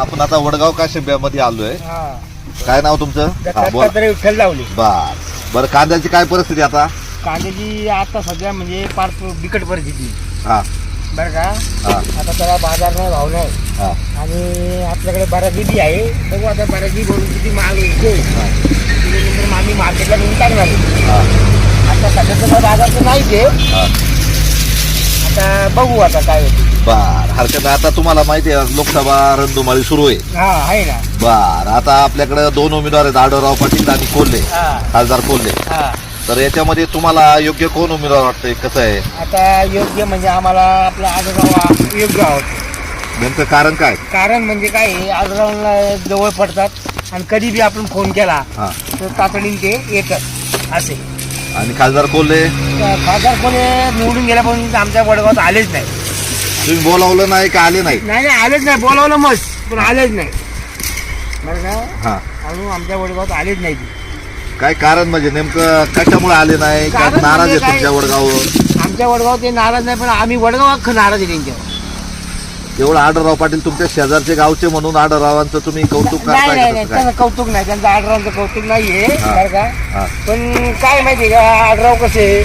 आपण आता वडगाव काशेब्यामध्ये आलोय. हा. काय नाव तुमचं? हा, बोला. विठ्ठल लावली. बर. बरं कांद्याची काय परिस्थिती आता? कांद्याची आता सध्या म्हणजे फार बिकट परिस्थिती. हा. बरं का? हा. आता त्याला बाजार नाही भाव नाही. हा. आणि आपल्याकडे बऱ्याचगी बी आहे. बघू आता बऱ्याचगी भरून किती माल त्याच्यानंतर मग आम्ही मार्केटला नेऊन टाकणार. आहे. हा, आता सध्या तर बाजार तर नाहीच आहे. हा. आता बघू आता काय होते बर हरकत नाही. आता तुम्हाला माहिती आहे लोकसभा रणधुमाळी सुरू आहे. हा आहे ना. बर आता आपल्याकडे दोन उमेदवार आहेत आढळराव पाटील आणि कोल्हे हा. खासदार कोल्हे. हा. तर याच्यामध्ये तुम्हाला योग्य कोण उमेदवार वाटतंय कसं आहे? आता योग्य म्हणजे आम्हाला आपलं आजगाव योग्य आहोत. नेमकं कारण काय? कारण म्हणजे काय आहे, जवळ पडतात आणि कधी बी आपण फोन केला हा. तर तातडीने ते येतात असे. आणि खासदार कोल्हे? खासदार कोणी निवडून गेल्यापासून आमच्या वडगावात आलेच नाही. तुम्ही बोलावलं नाही का आले नाही? नाही नाही आलेच नाही. बोलावलं मस्त पण आलेच नाही. बरं का? हा. अजून आमच्या वडगावात आलेच नाही ती. काय कारण म्हणजे नेमकं कशामुळे आले नाही? कारण नाराज आहे म्हणजे काय? तुमच्या वडगाववर? आमच्या वडगाव ते नाराज नाही पण आम्ही वडगाव अख्खं नाराज आहे त्यांच्यावर. तेवढं आढळराव पाटील तुमच्या शेजारचे गावचे म्हणून आढळरावांचं तुम्ही कौतुक नाही करताय नाही का नाही कसं काय? त्यांचं कौतुक नाही. त्यांचं आडरावचं कौतुक नाहीये हा. बरं का? हा. पण काय माहिती का आडराव कसे?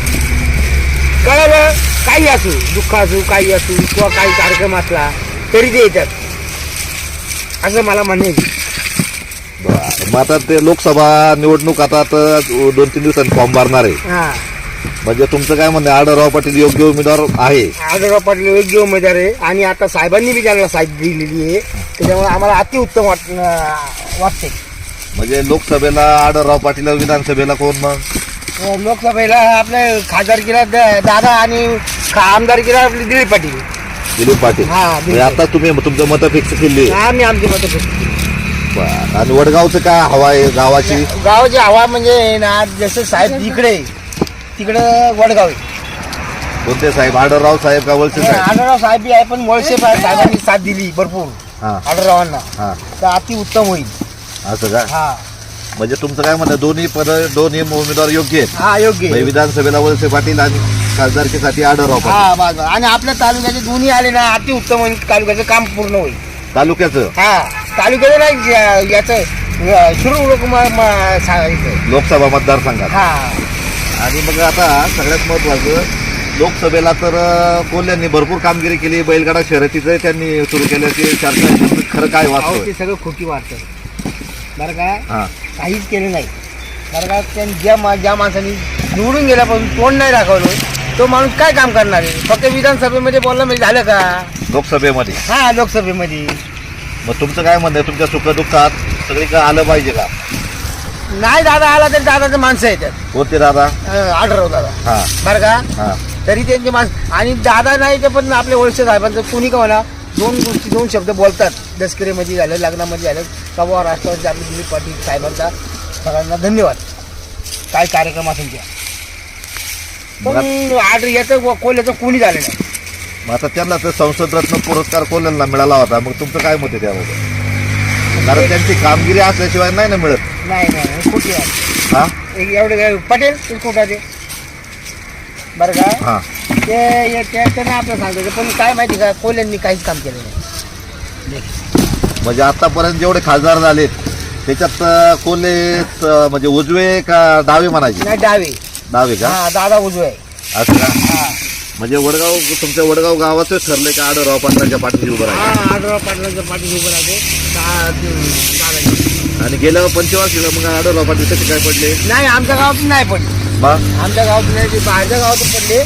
कळालं? काही असू दुःख असू काही असू किंवा काही कार्यक्रम असला तरी ते येतात. असं मला म्हणायचं बरं. मग आता ते लोकसभा निवडणूक आता तर दोन तीन दिवसांनी फॉर्म भरणार आहे. हा. म्हणजे तुमचं काय म्हणणं आहे? आढळराव पाटील योग्य उमेदवार आहे. आढळराव पाटील योग्य उमेदवार आहे. आणि आता साहेबांनी बी त्यांना साथ दिलेली आहे. त्याच्यामुळे आम्हाला अतिउत्तम वाट अं, वाटते म्हणजे लोकसभेला आढळराव पाटील विधानसभेला कोण मग? लोकसभेला आपल्या खासदारकीला द- दादा आणि खा- आमदारकीला आपले दिलीप पाटील. दिलीप पाटील. हा, दिलीप म्हणजे आता तुम्ही तुमचं मत फिक्स केली. आम्ही आमची मतं बरं. आणि वडगावचं काय हवा आहे गावाची? गावाची हवा म्हणजे ना जसं साहेब इकडे आहे, तिकडं वडगाव आहे. कोणते साहेब? आढळराव साहेब का वळसे साहेब? आढळराव साहेब बी आहे पण वळसे साहेब- साहेबांनी साथ दिली भरपूर. हा. आढळरावांना. हा. तर अति उत्तम होईल. असं का? हा. म्हणजे तुमचं काय म्हणणं दोन्ही पद दोन्ही उमेदवार योग्य आहेत? हा योग्य म्हणजे आहे. विधानसभेला वळसे पाटील आणि खासदारकीसाठी आढळराव पाटील. हा बस बस. आणि आपल्या तालुक्याचे दोन्ही आले ना अति उत्तम होईल तालुक्याचं काम पूर्ण होईल. तालुक्याचं? हा तालुक्याचं नाही या- याचं शिरूर सांगायचं लोकसभा मतदारसंघात. हा. आणि मग आता सगळ्यात महत्वाचं लोकसभेला तर अं, कोल्ह्यांनी भरपूर कामगिरी केली बैलगाडा शर्यतीचं त्यांनी सुरू केल्याची चर्चा आहे. त्याचं खरं काय अहो वाटतं ते सगळं खोटी वाटतं बरं का? हा. काहीच केलं नाही. बरं का त्यांनी ज्या मा ज्या माणसाने निवडून गेल्यापासून तोंड नाही दाखवलं तो माणूस काय काम करणार आहे? फक्त विधानसभेमध्ये बोललं म्हणजे झालं का? लोकसभेमध्ये? हा लोकसभेमध्ये. मग तुमचं काय म्हणणं आहे? तुमच्या सुखदुःखात सगळीकडे आलं पाहिजे का? नाही दादा आला तरी दादाचं माणसं येतात. कोणते दादा? आढळराव दादा. हा. बरं का? हा. तरी त्यांचे माणसं आणि दादा नाही तर पण आपले वळसे साहेबांचं कुणी का म्हणा? दोन गोष्टी दोन शब्द बोलतात. दसकरीमध्ये झालं लग्नामध्ये झालं. कवा राष्ट्रवादी आपले दिलीप पाटील साहेबांचा सगळ्यांना धन्यवाद. काय कार्यक्रम असेल त्या पण आठ याचं कोल्याचं कोणी झालं नाही. मग आता त्यांना तर संसद रत्न पुरस्कार कोल्ह्यांना मिळाला होता. मग तुमचं काय मत आहे त्यामध्ये? कारण त्यांची कामगिरी असल्याशिवाय नाही ना मिळत. नाही नाही नाही, खोटी आहे? हा? एवढे काय पटेल ते? कुठाचे बरं का? हा. ते त्यांना आपलं सांगायचं पण काय माहिती का कोल्यांनी काहीच काम केलं नाही. म्हणजे आतापर्यंत जेवढे खासदार झालेत त्याच्यात अं, कोल्हे अं, म्हणजे उजवे का डावे म्हणायचे? नाही डावे. डावे का? हा दादा उजवा. आहे असं का हा. म्हणजे वडगाव तुमच्या वडगाव गावाचं ठरलंय का आढळराव पाटलांच्या पाठीशी उभं राहायचं? हा आढळराव पाटलांच्या पाठी उभं राहते. दा- द- दादाजी. आणि गेल्या पंचवार्षिकला मग आढळराव पाटील कसे काय पडले? नाही आमच्या गावातून नाही पडली. मग आमच्या गावातून नाही ते बाहेरच्या गावातून पडले.